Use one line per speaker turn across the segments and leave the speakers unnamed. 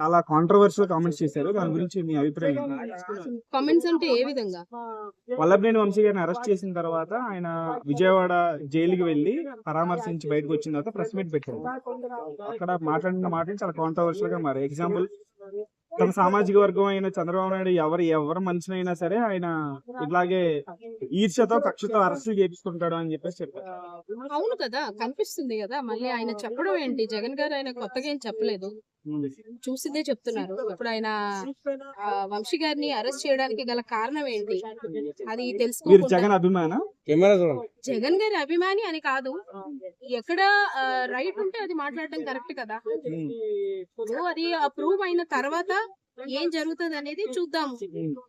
చాలా controversial comments చేశారు. దాని గురించి మీ అభిప్రాయం?
కామెంట్స్ అంటే ఏ విధంగా?
వల్లభనేని వంశీ గారిని అరెస్ట్ చేసిన తర్వాత ఆయన విజయవాడ జైలుకి వెళ్ళి పరామర్శించి బయటకు వచ్చిన తర్వాత ప్రెస్ మీట్ పెట్టారు. అక్కడ మాట్లాడిన మాటలు చాలా కాంట్రవర్షియల్గా మారాయి. ఎగ్జాంపుల్ తమ సామాజిక వర్గం అయిన చంద్రబాబు నాయుడు ఎవరు ఎవరు మనిషినైనా సరే ఆయన ఇట్లాగే ఈర్ష్యతో కక్షతో అరెస్టులు చేపించుకుంటాడు అని చెప్పేసి చెప్పారు.
అవును కదా కనిపిస్తుంది కదా. మళ్ళీ ఆయన చెప్పడం ఏంటి? జగన్ గారు ఆయన కొత్తగా ఏం చెప్పలేదు. చూసిందే చెప్తున్నారు. ఇప్పుడు ఆయన ఆ, వంశీ గారిని అరెస్ట్ చేయడానికి గల కారణం ఏంటి? అది
మీరు
తెలుసుకోకుండా
జగన్ అభిమాన?
జగన్ గారి అభిమాని అని కాదు. ఎక్కడ రైట్ ఉంటే అది మాట్లాడడం కరెక్ట్ కదా? అది అప్రూవ్ అయిన తర్వాత ఏం జరుగుతుంది అనేది చూద్దాం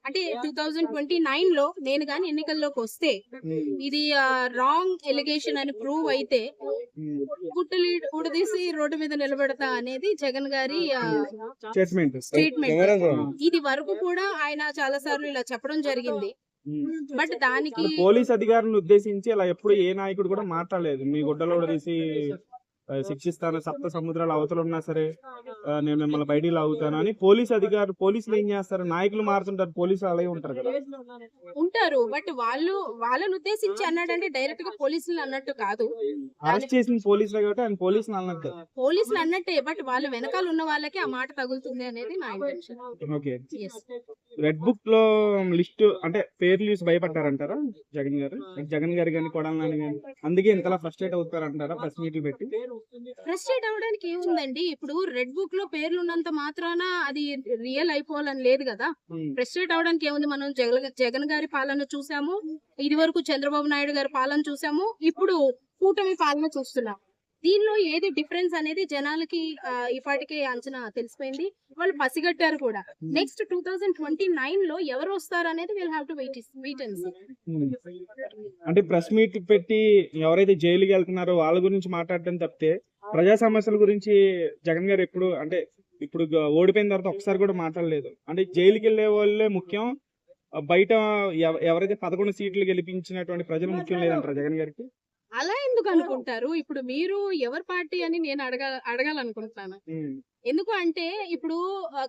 అంటే టూ థౌజండ్ ట్వంటీ నైన్లో నేను గాని ఎన్నికల్లోకి వస్తే ఇది రాంగ్ ఎలిగేషన్ అని ప్రూవ్ అయితే గుట్టలు ఉడదీసి రోడ్డు మీద నిలబెడతా అనేది జగన్ గారి
స్టేట్మెంట్
ఇది వరకు కూడా ఆయన చాలా సార్లు ఇలా చెప్పడం జరిగింది. బట్ దానికి
పోలీస్ అధికారులను ఉద్దేశించి అలా ఎప్పుడు ఏ నాయకుడు కూడా మాట్లాడలేదు. మీ గుడ్డలో తీసి శిక్షిస్తాను సప్త సముద్రాల అవతల ఉన్నా సరే నేను మిమ్మల్ని బయటికి లాగుతాను అని పోలీస్ అధికారులు పోలీసులు ఏం చేస్తారు? నాయకులు మారుతుంటారు పోలీసులు అలాగే ఉంటారు కదా.
ఉంటారు బట్ వాళ్ళు వాళ్ళని ఉద్దేశించి అన్నాడంటే డైరెక్ట్గా పోలీసులు అన్నట్టు కాదు.
అరెస్ట్ చేసిన పోలీసులు కాబట్టి ఆయన పోలీసులు అన్నట్టు.
పోలీసులు అన్నట్టే బట్ వాళ్ళ వెనకాల ఉన్న వాళ్ళకి ఆ మాట తగులుతుంది అనేది నా ఇంటెన్షన్
ఓకే. రెడ్ బుక్లో లిస్ట్ అంటే పేర్లు చూసి భయపడ్డారంటారా? జగన్ గారు? జగన్ గారు కానీ కొడాలి నాని కానీ అందుకే ఇంతలా ఫ్రస్ట్రేట్ అవుతారంటారా ప్రెస్ మీట్లు పెట్టి?
ఫ్రస్ట్రేట్ అవ్వడానికి ఏముందండి? ఇప్పుడు రెడ్ బుక్లో పేర్లు ఉన్నంత మాత్రాన అది రియల్ అయిపోవాలని లేదు కదా. ఫ్రస్ట్రేట్ అవడానికి ఏముంది? మనం జగన్ జగన్ గారి పాలన చూసాము. ఇది వరకు చంద్రబాబు నాయుడు గారి పాలన చూసాము. ఇప్పుడు కూటమి పాలన చూస్తున్నాం దీనిలో ఏది డిఫరెన్స్ అనేది జనాలకి ఇప్పటికే అంచనా తెలిసిపోయింది. వాళ్ళు పసిగట్టారు కూడా. నెక్స్ట్ టూ థౌజండ్ ట్వంటీ నైన్లో ఎవరు వస్తారు అనేది will have to wait wait.
అంటే ప్రెస్ మీట్ పెట్టి ఎవరైతే జైలుకి వెళ్తున్నారో వాళ్ళ గురించి మాట్లాడటం తప్పితే ప్రజా సమస్యల గురించి జగన్ గారు ఎప్పుడు అంటే ఇప్పుడు ఓడిపోయిన తర్వాత ఒకసారి కూడా మాట్లాడలేదు. అంటే జైలుకి వెళ్ళే వాళ్ళే ముఖ్యం. బయట ఎవ- ఎవరైతే పదకొండు సీట్లు గెలిపించినటువంటి ప్రజలు ముఖ్యం లేదంటారు జగన్ గారికి?
అలా ఎందుకు అనుకుంటారు? ఇప్పుడు మీరు ఎవరి పార్టీ అని నేను అడగ అడగాలనుకుంటున్నాను. ఎందుకు అంటే ఇప్పుడు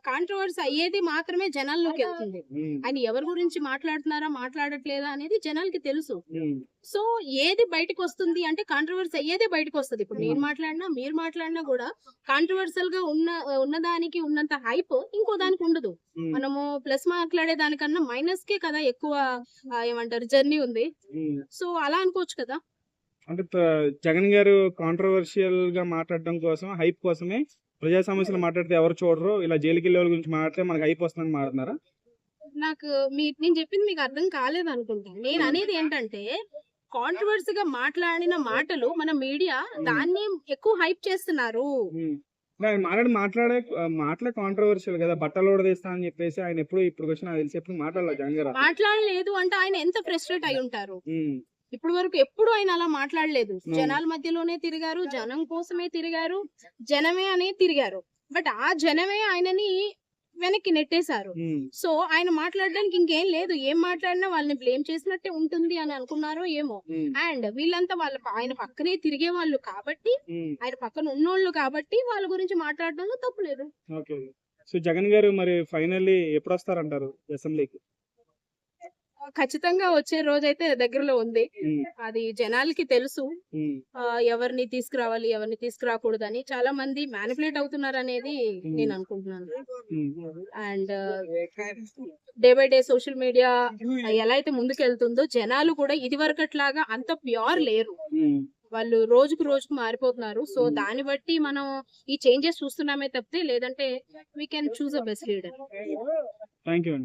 కాంట్రవర్సీ అయ్యేది మాత్రమే జనాల్లోకి వెళ్తుంది. ఆయన ఎవరి గురించి మాట్లాడుతున్నారా మాట్లాడట్లేదా అనేది జనాలకి తెలుసు. సో ఏది బయటకు వస్తుంది అంటే కాంట్రవర్సీ అయ్యేదే బయటకు వస్తుంది ఇప్పుడు నేను మాట్లాడినా మీరు మాట్లాడినా కూడా కాంట్రవర్సల్గా ఉన్న ఉన్నదానికి ఉన్నంత హైప్ ఇంకో దానికి ఉండదు. మనము ప్లస్ మాట్లాడే దానికన్నా మైనస్ కే కదా ఎక్కువ ఏమంటారు జర్నీ ఉంది. సో అలా అనుకోవచ్చు కదా.
అంటే జగన్ గారు కాంట్రవర్షియల్గా మాట్లాడడం కోసం హైప్ కోసమే ప్రజా సమస్యలు మాట్లాడితే ఎవరు చూడరు ఇలా జైలుకి వెళ్ళే వాళ్ళ గురించి మాట్లాడితే మనకి హైప్ వస్తుందని మాట్లాడుతున్నారా?
నాకు మీ నేను చెప్పింది మీకు అర్థం కాలేదు అనుకుంటా నేను అనేది ఏంటంటే కాంట్రవర్సీగా మాట్లాడిన మాటలు మన మీడియా దాన్ని ఎక్కువ హైప్ చేస్తున్నారు.
మాట్లాడి మాట్లాడే మాటలే కాంట్రవర్షియల్ కదా బట్టలు ఓడదీస్తా అని చెప్పేసి ఆయన ఎప్పుడు ఇప్పుడు వచ్చిన తెలిసి ఎప్పుడు మాట్లాడలేదు
అంటే ఆయన ఎంత ఫ్రస్ట్రేట్ అయి ఉంటారు? ఇప్పుడు వరకు ఎప్పుడు ఆయన అలా మాట్లాడలేదు.
Hmm.
జనాల మధ్యలోనే తిరిగారు జనం కోసమే తిరిగారు జనమే అనే తిరిగారు. బట్ ఆ జనమే ఆయనని వెనక్కి నెట్టేశారు.
ఉమ్,
సో ఆయన మాట్లాడడానికి ఇంకేం లేదు. ఏం మాట్లాడినా వాళ్ళని బ్లేమ్ చేసినట్టే ఉంటుంది అని అనుకున్నారో ఏమో.
ఉమ్,
అండ్ వీళ్ళంతా వాళ్ళ ఆయన పక్కనే తిరిగే వాళ్ళు కాబట్టి. ఆయన పక్కన ఉన్నోళ్ళు కాబట్టి వాళ్ళ గురించి మాట్లాడడంలో తప్పు లేదు.
సో జగన్ గారు మరి ఫైనల్లీ ఎప్పుడు వస్తారంటారు అసెంబ్లీకి?
ఖచ్చితంగా వచ్చే రోజైతే దగ్గరలో ఉంది. అది జనాలకి తెలుసు. ఎవరిని తీసుకురావాలి ఎవరిని తీసుకురాకూడదని చాలా మంది మ్యానిపులేట్ అవుతున్నారు అనేది నేను అనుకుంటున్నాను. And day by day social media ఎలా అయితే ముందుకు వెళ్తుందో జనాలు కూడా ఇది వరకట్లాగా అంత ప్యూర్ లేరు. వాళ్ళు రోజుకు రోజుకు మారిపోతున్నారు. సో దాన్ని బట్టి మనం ఈ చేంజెస్ చూస్తున్నామే తప్పితే లేదంటే we can choose a best leader
thank you